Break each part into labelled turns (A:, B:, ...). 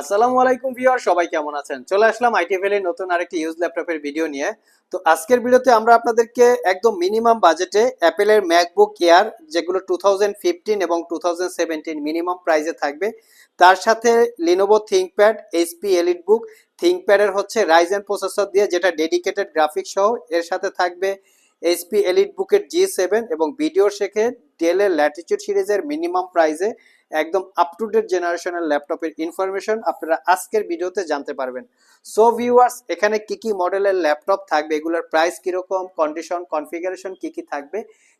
A: আসসালামু আলাইকুম ভিউয়ার, সবাই কেমন আছেন? চলে আসলাম আইটি ভ্যালির নতুন আরেকটি ইউজ ল্যাপটপের ভিডিও নিয়ে। তো আজকের ভিডিওতে আমরা আপনাদেরকে একদম মিনিমাম বাজেটে অ্যাপেলের ম্যাকবুক এয়ার যেগুলো টু এবং টু মিনিমাম প্রাইসে থাকবে, তার সাথে Lenovo ThinkPad HP EliteBook থিঙ্কপ্যাডের হচ্ছে রাইজেন প্রসেসর দিয়ে যেটা ডেডিকেটেড গ্রাফিক্স সহ, এর সাথে থাকবে এইচপি এলিট বুকের জি সেভেন এবং ভিডিও শেখে ডেলের ল্যাটিচিউড সিরিজের মিনিমাম প্রাইসে একদম আপ টু ডেট জেনারেশনের ল্যাপটপের ইনফরমেশন আপনারা আজকের ভিডিওতে জানতে পারবেন। সো ভিউয়ার্স এখানে কি কি মডেলের ল্যাপটপ থাকবে, এগুলোর প্রাইস কীরকম কন্ডিশন কনফিগারেশন কি কি থাকবে,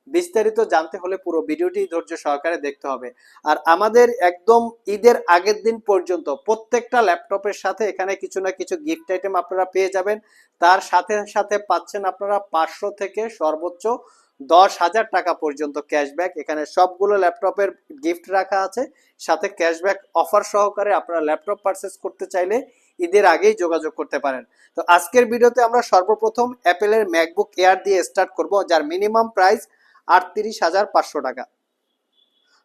A: বিস্তারিত জানতে হলে পুরো ভিডিওটি ধৈর্য সহকারে দেখতে হবে। আর আমাদের একদম ঈদের আগের দিন পর্যন্ত প্রত্যেকটা ল্যাপটপের সাথে এখানে কিছু না কিছু গিফট আইটেম আপনারা পেয়ে যাবেন। তার সাথে সাথে পাচ্ছেন আপনারা পাঁচশো থেকে সর্বোচ্চ দশ হাজার টাকা পর্যন্ত ক্যাশব্যাক এখানে সবগুলো ল্যাপটপের গিফট রাখা আছে। সাথে ক্যাশব্যাক অফার সহকারে আপনারা ল্যাপটপ পারচেস করতে চাইলে ঈদের আগেই যোগাযোগ করতে পারেন। তো আজকের ভিডিওতে আমরা সর্বপ্রথম অ্যাপেলের ম্যাকবুক এয়ার দিয়ে স্টার্ট করব, যার মিনিমাম প্রাইস আটত্রিশ হাজার পাঁচশো টাকা।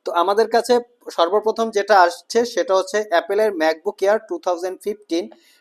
A: তো আমাদের কাছে সর্বপ্রথম যেটা আসছে, সেটা হচ্ছে অ্যাপেলের ম্যাকবুক এয়ার টু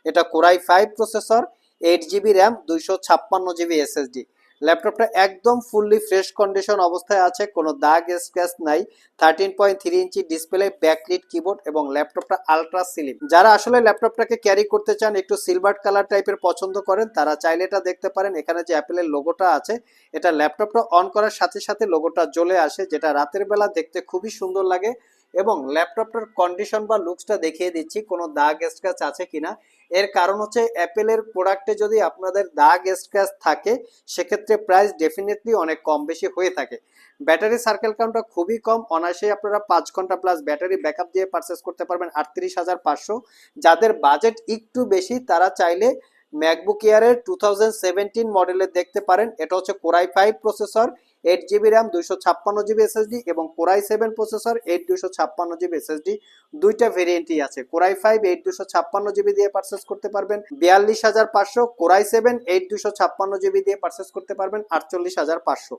A: এটা core i five processor eight GB RAM দুইশো ছাপ্পান্ন জিবি এসএসডি ল্যাপটপটা একদম ফুললি ফ্রেশ কন্ডিশন অবস্থায় আছে, কোনো দাগ স্ক্র্যাচ নাই thirteen point three inch display backlit keyboard এবং ল্যাপটপটা আলট্রা স্লিম যারা আসলে ল্যাপটপটাকে ক্যারি করতে চান, একটু সিলভার কালার টাইপের পছন্দ করেন, তারা চাইলে এটা দেখতে পারেন। এখানে যে অ্যাপেলের লোগোটা আছে, এটা ল্যাপটপটা অন করার সাথে সাথে লোগোটা জ্বলে আসে, যেটা রাতের বেলা দেখতে খুবই সুন্দর লাগে। এবং ল্যাপটপটার কন্ডিশন বা লুকসটা দেখিয়ে দিচ্ছি, কোনো দাগ স্ক্র্যাচ আছে কিনা। এর কারণ হচ্ছে অ্যাপেলের প্রোডাক্টে যদি আপনাদের দাগ স্ক্র্যাচ থাকে, সেক্ষেত্রে প্রাইস ডেফিনেটলি অনেক কম বেশি হয়ে থাকে। ব্যাটারি সার্কেল কাউন্টটা খুবই কম, অনায়াসে আপনারা পাঁচ ঘণ্টা প্লাস ব্যাটারি ব্যাকআপ দিয়ে পারচেস করতে পারবেন আটত্রিশ হাজার পাঁচশো। যাদের বাজেট একটু বেশি, তারা চাইলে ম্যাকবুক এয়ারের টু থাউজেন্ড মডেলের দেখতে পারেন। এটা হচ্ছে core i five processor, eight GB RAM, দুইশো ছাপ্পান্ন জিবি এসএসডি এবং core i seven processor, eight দুইশো ছাপ্পান্ন জিবি এসএসডি। দুইটা ভেরিয়েন্টই আছে। কোরাই ফাইভ এইট দুশো ছাপ্পান্ন জিবি দিয়ে পারচেস করতে পারবেন। বিয়াল্লিশ হাজার পাঁচশো, কোরাই সেভেন এইট দুশো ছাপ্পান্ন জিবি দিয়ে পারচেস করতে পারবেন। আটচল্লিশ হাজার পাঁচশো।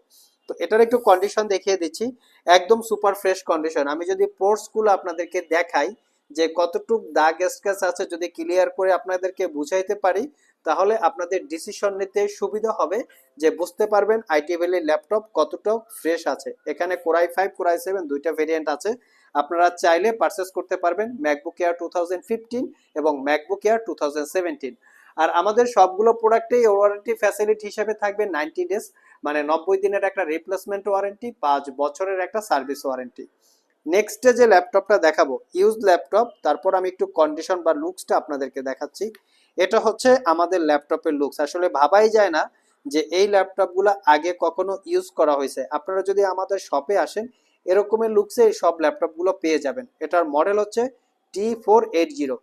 A: তো এটার একটু কন্ডিশন দেখিয়ে দিচ্ছি। একদম সুপার ফ্রেশ কন্ডিশন আমি যদি পোর্টসগুলো আপনাদেরকে দেখাই যে কতটুক দাগ স্ক্যাচ আছে যদি ক্লিয়ার করে আপনাদেরকে বুঝাইতে পারি, তাহলে আপনাদের ডিসিশন নিতে সুবিধা হবে যে বুঝতে পারবেন আইটি ভ্যালির ল্যাপটপ কতটা ফ্রেশ আছে। এখানে core i five core i seven দুইটা ভেরিয়েন্ট আছে। আপনারা চাইলে পারচেস করতে পারবেন ম্যাকবুক এয়ার টু এবং ম্যাকবুক এয়ার টু আর আমাদের সবগুলো প্রোডাক্টেই ওয়ারেন্টি ফ্যাসিলিটি হিসেবে থাকবে নাইনটি ডেজ মানে নব্বই দিনের একটা রিপ্লেসমেন্ট ওয়ারেন্টি পাঁচ বছরের একটা সার্ভিস ওয়ারেন্টি নেক্সটে যে ল্যাপটপটা দেখাবো ইউজ ল্যাপটপ তারপর আমি একটু কন্ডিশন বা লুকসটা আপনাদেরকে দেখাচ্ছি। এটা হচ্ছে আমাদের ল্যাপটপের লুকস আসলে ভাবাই যায় না যে এই ল্যাপটপগুলো আগে কখনো ইউজ করা হয়েছে। আপনারা যদি আমাদের শপে আসেন, এরকমের লুকসে এই সব ল্যাপটপগুলো পেয়ে যাবেন। এটার মডেল হচ্ছে টি ফোর এইট জিরো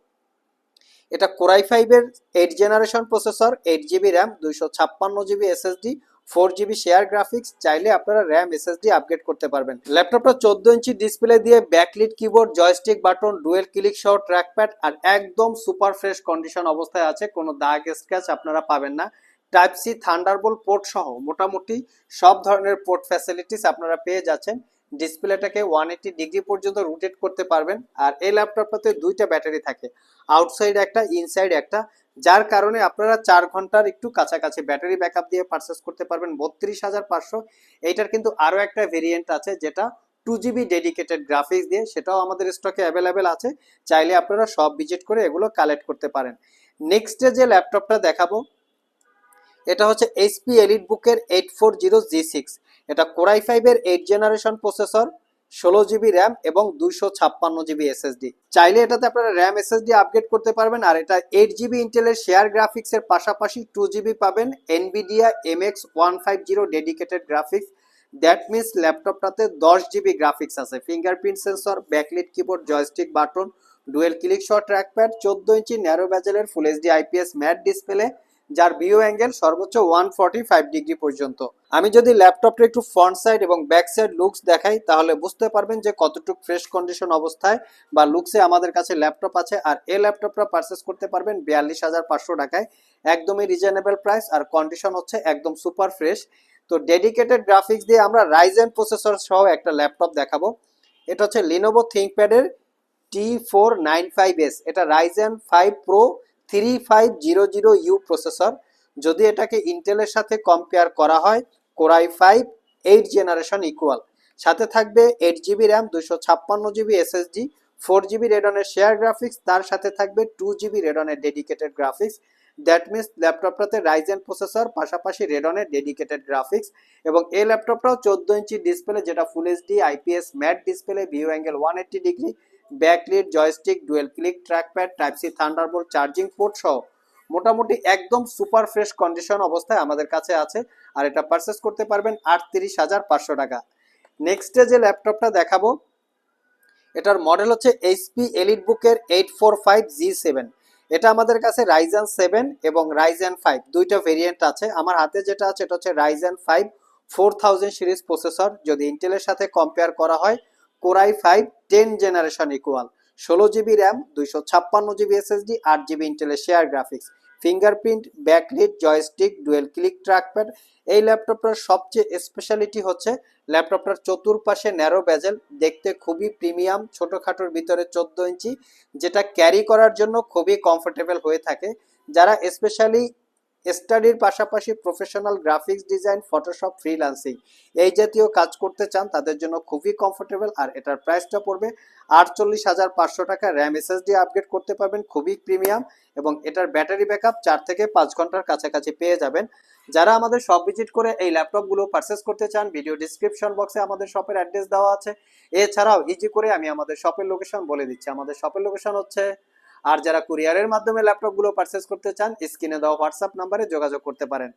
A: এটা কোরাই ফাইভের eight generation processor eight GB RAM দুইশো ছাপ্পান্ন GB SSD four GB share graphics চাইলে আপনারা র্যাম, এসএসডি আপগ্রেড করতে পারবেন। ল্যাপটপটা চোদ্দ ইঞ্চি ডিসপ্লে দিয়ে backlit keyboard joystick button dual click সহ ট্র্যাকপ্যাড আর একদম সুপার ফ্রেশ কন্ডিশন অবস্থায় আছে। কোনো দাগ স্ক্র্যাচ আপনারা পাবেন না। টাইপ সি থান্ডারবোল পোর্ট সহ মোটামুটি সব ধরনের পোর্ট ফ্যাসিলিটিস আপনারা পেয়ে যাচ্ছেন। ডিসপ্লেটাকে ওয়ান এইটি ডিগ্রি পর্যন্ত রোটেট করতে পারবেন, আর এই ল্যাপটপটাতে দুইটা ব্যাটারি থাকে, আউটসাইড একটা, ইনসাইড একটা, যার কারণে আপনারা চার ঘণ্টার একটু কাছাকাছি ব্যাটারি ব্যাকআপ দিয়ে পারচেস করতে পারবেন, বত্রিশ হাজার পাঁচশো। এইটার কিন্তু আরও একটা ভেরিয়েন্ট আছে, যেটা টু জিবি ডেডিকেটেড গ্রাফিক্স দিয়ে, সেটাও আমাদের স্টকে অ্যাভেলেবেল আছে, চাইলে আপনারা সব ভিজিট করে এগুলো কালেক্ট করতে পারেন। নেক্সটে যে ল্যাপটপটা দেখাবো, এটা হচ্ছে এইচপি এলিট বুকের eight four zero G six এটা কোরাই ফাইভের এইট জেনারেশন প্রসেসর ষোলো জিবি র্যাম এবং দুইশো ছাপ্পান্ন জিবি এসএসডি চাইলে এটাতে আপনারা র্যাম এসএসডি আপগ্রেড করতে পারবেন আর এটা এইট জিবি ইন্টেলের শেয়ার গ্রাফিক্সের পাশাপাশি টু জিবি পাবেন Nvidia M X one five zero dedicated graphics that means ল্যাপটপটাতে দশ জিবি গ্রাফিক্স আছে। Fingerprint sensor backlit keyboard joystick button dual click shot trackpad চোদ্দ ইঞ্চি narrow ব্যাজেলের full HD IPS matte display যার view angle সর্বোচ্চ one degree পর্যন্ত। আমি যদি ল্যাপটপটা একটু ফ্রন্ট সাইড এবং ব্যাক সাইড লুকস দেখাই, তাহলে বুঝতে পারবেন যে কতটুকু ফ্রেশ কন্ডিশন অবস্থায় বা লুকসে আমাদের কাছে ল্যাপটপ আছে, আর এই ল্যাপটপটা পারচেস করতে পারবেন বিয়াল্লিশ হাজার পাঁচশো টাকায়। একদমই রিজনেবল প্রাইস আর কন্ডিশন হচ্ছে একদম সুপার ফ্রেশ তো ডেডিকেটেড গ্রাফিক্স দিয়ে আমরা রাইজেন প্রসেসর সহ একটা ল্যাপটপ দেখাবো। এটা হচ্ছে Lenovo থিঙ্কপ্যাডের T four nine five S এটা Ryzen five pro three five zero zero U processor যদি এটাকে ইন্টেলের সাথে কম্পেয়ার করা হয় core i five eight generation equal সাথে থাকবে এইট জিবি র্যাম দুশো ছাপ্পান্ন জিবি এসএসডি ফোর জিবি রেডনের শেয়ার গ্রাফিক্স তার সাথে থাকবে টু জিবি রেডনের ডেডিকেটেড গ্রাফিক্স দ্যাট মিনস ল্যাপটপটাতে রাইজেন প্রসেসর পাশাপাশি রেডনের ডেডিকেটেড গ্রাফিক্স এবং এই ল্যাপটপটাও চোদ্দ ইঞ্চি ডিসপ্লে যেটা full HD IPS matte display view angle one eighty degree backlit joystick, dual click, trackpad, type C, Thunderbolt, charging port সহ মোটামুটি একদম সুপার ফ্রেশ কন্ডিশন অবস্থায় আমাদের কাছে আছে। আর এটা পারচেস করতে পারবেন আটত্রিশ হাজার পাঁচশো টাকা। নেক্সটে যে ল্যাপটপটা দেখাবো, এটার মডেল হচ্ছে এইচপি এলিট বুকের eight four five G seven. এটা আমাদের কাছে রাইজেন সেভেন এবং রাইজেন ফাইভ দুইটা ভেরিয়েন্ট আছে। আমার হাতে যেটা আছে, এটা হচ্ছে Ryzen five four thousand series processor. যদি ইন্টেলের সাথে কম্পেয়ার করা হয় core i five ten generation equal. ষোলো জিবি র্যাম, দুইশো ছাপ্পান্ন জিবি এসএসডি, আট জিবি ইন্টেলের share graphics, fingerprint backlit joystick, dual click trackpad. এই ল্যাপটপটার সবচেয়ে স্পেশালিটি হচ্ছে ল্যাপটপটার চতুর্পাশে ন্যারো ব্যাজেল দেখতে খুবই প্রিমিয়াম ছোটোখাটোর ভিতরে চোদ্দ ইঞ্চি, যেটা ক্যারি করার জন্য খুবই কমফোর্টেবল হয়ে থাকে। যারা স্পেশালি স্টাডির পাশাপাশি professional graphics design Photoshop freelancing এই জাতীয় কাজ করতে চান, তাদের জন্য খুবই কমফোর্টেবল আর এটার প্রাইসটা পড়বে আটচল্লিশ হাজার পাঁচশো টাকা। র্যাম এসএসডি আপগ্রেড করতে পারবেন, খুবই প্রিমিয়াম এবং এটার ব্যাটারি ব্যাকআপ চার থেকে পাঁচ ঘণ্টার কাছাকাছি পেয়ে যাবেন। যারা আমাদের শপ ভিজিট করে এই ল্যাপটপগুলো পারচেস করতে চান ভিডিও ডিসক্রিপশন বক্সে আমাদের শপের অ্যাড্রেস দেওয়া আছে। এছাড়াও ইজি করে আমি আমাদের শপের লোকেশন বলে দিচ্ছি। আমাদের শপের লোকেশন হচ্ছে আর যারা কুরিয়ারের মাধ্যমে ল্যাপটপগুলো পারচেস করতে চান, স্ক্রিনে দেওয়া হোয়াটসঅ্যাপ নাম্বারে যোগাযোগ করতে পারেন।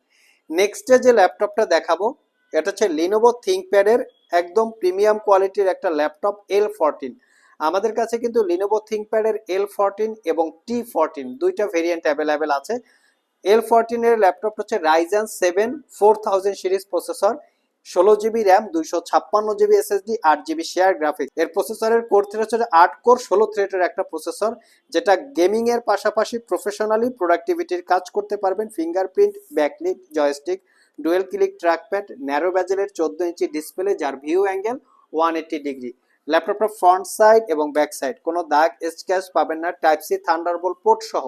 A: নেক্সটে যে ল্যাপটপটা দেখাবো, এটা হচ্ছে লিনোভো থিঙ্কপ্যাডের একদম প্রিমিয়াম কোয়ালিটির একটা ল্যাপটপ এল ফোরটিন আমাদের কাছে কিন্তু লিনোভো থিঙ্কপ্যাডের এল ফোরটিন এবং টি ফোরটিন দুইটা ভেরিয়েন্ট অ্যাভেলেবেল আছে। এল ফোরটিনের ল্যাপটপ হচ্ছে Ryzen seven four thousand series processor ষোলো জিবি র্যাম, দুইশো ছাপ্পান্ন জিবি এসএসডি আট জিবি শেয়ার গ্রাফিক্স এর প্রসেসরের কোর থ্রেড হচ্ছে আট কোর ষোলো থ্রেডের একটা প্রসেসর যেটা গেমিং এর পাশাপাশি প্রফেশনালি প্রোডাক্টিভিটির কাজ করতে পারবেন। Fingerprint backlit joystick dual click trackpad narrow ব্যাজেলের চোদ্দ ইঞ্চি ডিসপ্লে যার view angle one eighty degree ল্যাপটপটা ফ্রন্ট সাইড এবং ব্যাক সাইড কোনো দাগ স্ক্যাচ পাবেন না। টাইপ সি থান্ডারবোল্ট পোর্ট সহ।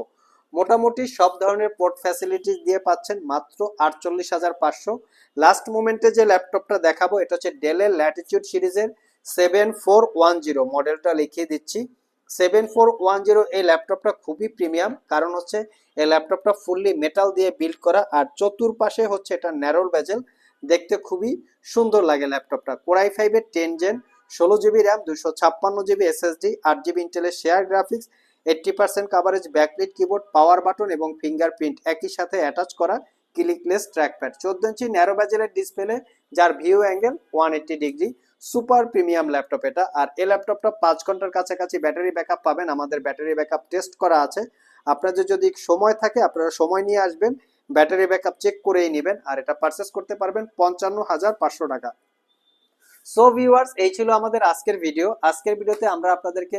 A: মোটামুটি সব ধরনের পোর্ট ফ্যাসিলিটিস দিয়ে পাচ্ছেন মাত্র আটচল্লিশ হাজার পাঁচশো। লাস্ট মোমেন্টে যে ল্যাপটপটা দেখাবো, এটা হচ্ছে ডেলের ল্যাটিচিউড সিরিজের সেভেন ফোর ওয়ান জিরো মডেলটা লিখিয়ে দিচ্ছি। সেভেন ফোর ওয়ান জিরো এই ল্যাপটপটা খুবই প্রিমিয়াম কারণ হচ্ছে এই ল্যাপটপটা ফুললি মেটাল দিয়ে বিল্ড করা, আর চতুর্পাশে হচ্ছে এটা ন্যারোল ব্যাজেল দেখতে খুবই সুন্দর লাগে ল্যাপটপটা কোরাই ফাইভের টেন জেন ষোলো জিবি র্যাম দুশো ছাপ্পান্ন জিবি এসএসডি আট জিবি ইন্টেলের share graphics eighty percent coverage backlit keyboard power button এবং ফিঙ্গারপ্রিন্ট একই সাথে অ্যাটাচ করা ক্লিকলেস ট্র্যাকপ্যাড চোদ্দ ইঞ্চি ন্যারো ব্যাজেলের ডিসপ্লে যার view angle one eighty degree super premium laptop এটা। আর এই ল্যাপটপটা পাঁচ ঘণ্টার কাছাকাছি ব্যাটারি ব্যাকআপ পাবেন। আমাদের ব্যাটারি ব্যাকআপ টেস্ট করা আছে। আপনাদের যদি সময় থাকে, আপনারা সময় নিয়ে আসবেন ব্যাটারি ব্যাকআপ চেক করেই নেবেন, আর এটা পারচেস করতে পারবেন পঞ্চান্ন হাজার পাঁচশো টাকা। সো ভিউয়ার্স এই ছিল আমাদের আজকের ভিডিও আজকের ভিডিওতে আমরা আপনাদেরকে